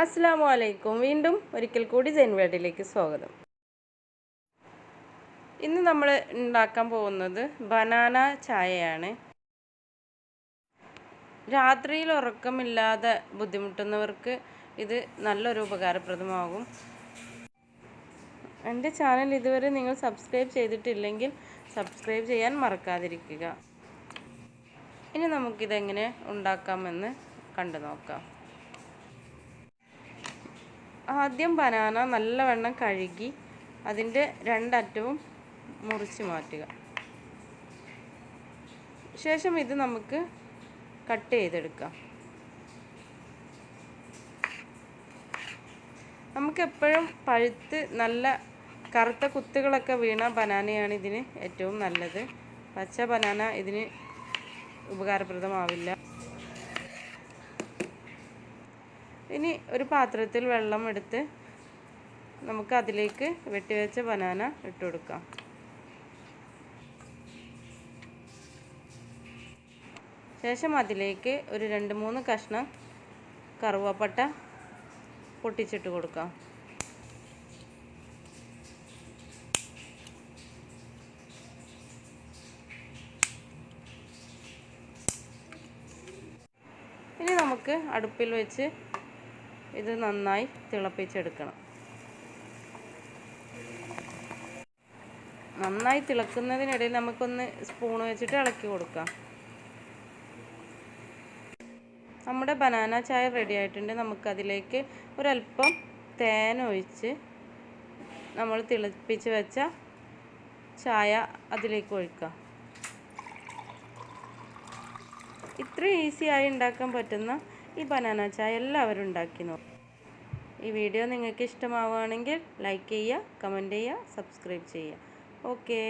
അസ്സാം വലൈക്കും വീണ്ടും ഒരിക്കൽ കൂടി ജെൻവേഡിലേക്ക് സ്വാഗതം. ഇന്ന് നമ്മൾ ഉണ്ടാക്കാൻ പോകുന്നത് ബനാന ചായയാണ്. രാത്രിയിൽ ഉറക്കമില്ലാതെ ബുദ്ധിമുട്ടുന്നവർക്ക് ഇത് നല്ലൊരു ഉപകാരപ്രദമാകും. എന്റെ ചാനൽ ഇതുവരെ നിങ്ങൾ സബ്സ്ക്രൈബ് ചെയ്തിട്ടില്ലെങ്കിൽ സബ്സ്ക്രൈബ് ചെയ്യാൻ മറക്കാതിരിക്കുക. ഇനി നമുക്കിതെങ്ങനെ ഉണ്ടാക്കാമെന്ന് കണ്ടു നോക്കാം ആദ്യം ബനാന നല്ലവണ്ണം കഴുകി അതിന്റെ രണ്ടറ്റവും മുറിച്ച് മാറ്റുക. ശേഷം ഇത് നമുക്ക് കട്ട് ചെയ്തെടുക്കാം. നമുക്കെപ്പോഴും പഴുത്ത് നല്ല കറുത്ത കുത്തുകളൊക്കെ വീണ ബനാനയാണ് ഇതിന് ഏറ്റവും നല്ലത്. പച്ച ബനാന ഇതിന് ഉപകാരപ്രദമാവില്ല. ഇനി ഒരു പാത്രത്തിൽ വെള്ളം എടുത്ത് നമുക്ക് അതിലേക്ക് വെട്ടിവെച്ച ബനാന ഇട്ട് കൊടുക്കാം. ശേഷം അതിലേക്ക് ഒരു രണ്ട് മൂന്ന് കഷ്ണം കറുവപ്പട്ട പൊട്ടിച്ചിട്ട് കൊടുക്കാം. ഇനി നമുക്ക് അടുപ്പിൽ വെച്ച് ഇത് നന്നായി തിളപ്പിച്ചെടുക്കണം. നന്നായി തിളക്കുന്നതിനിടയിൽ നമുക്കൊന്ന് സ്പൂൺ വെച്ചിട്ട് ഇളക്കി കൊടുക്കാം. നമ്മുടെ ബനാന ചായ റെഡി ആയിട്ടുണ്ട്. നമുക്കതിലേക്ക് ഒരല്പം തേൻ ഒഴിച്ച് നമ്മൾ തിളപ്പിച്ച് വെച്ച ചായ അതിലേക്ക് ഒഴിക്കാം. ഇത്ര ഈസിയായി ഉണ്ടാക്കാൻ പറ്റുന്ന ഈ ബനാന ചായ എല്ലാവരും ഉണ്ടാക്കി നോക്കും. ഈ വീഡിയോ നിങ്ങൾക്ക് ഇഷ്ടമാവുകയാണെങ്കിൽ ലൈക്ക് ചെയ്യുക കമന്റ് ചെയ്യുക സബ്സ്ക്രൈബ് ചെയ്യുക. ഓക്കേ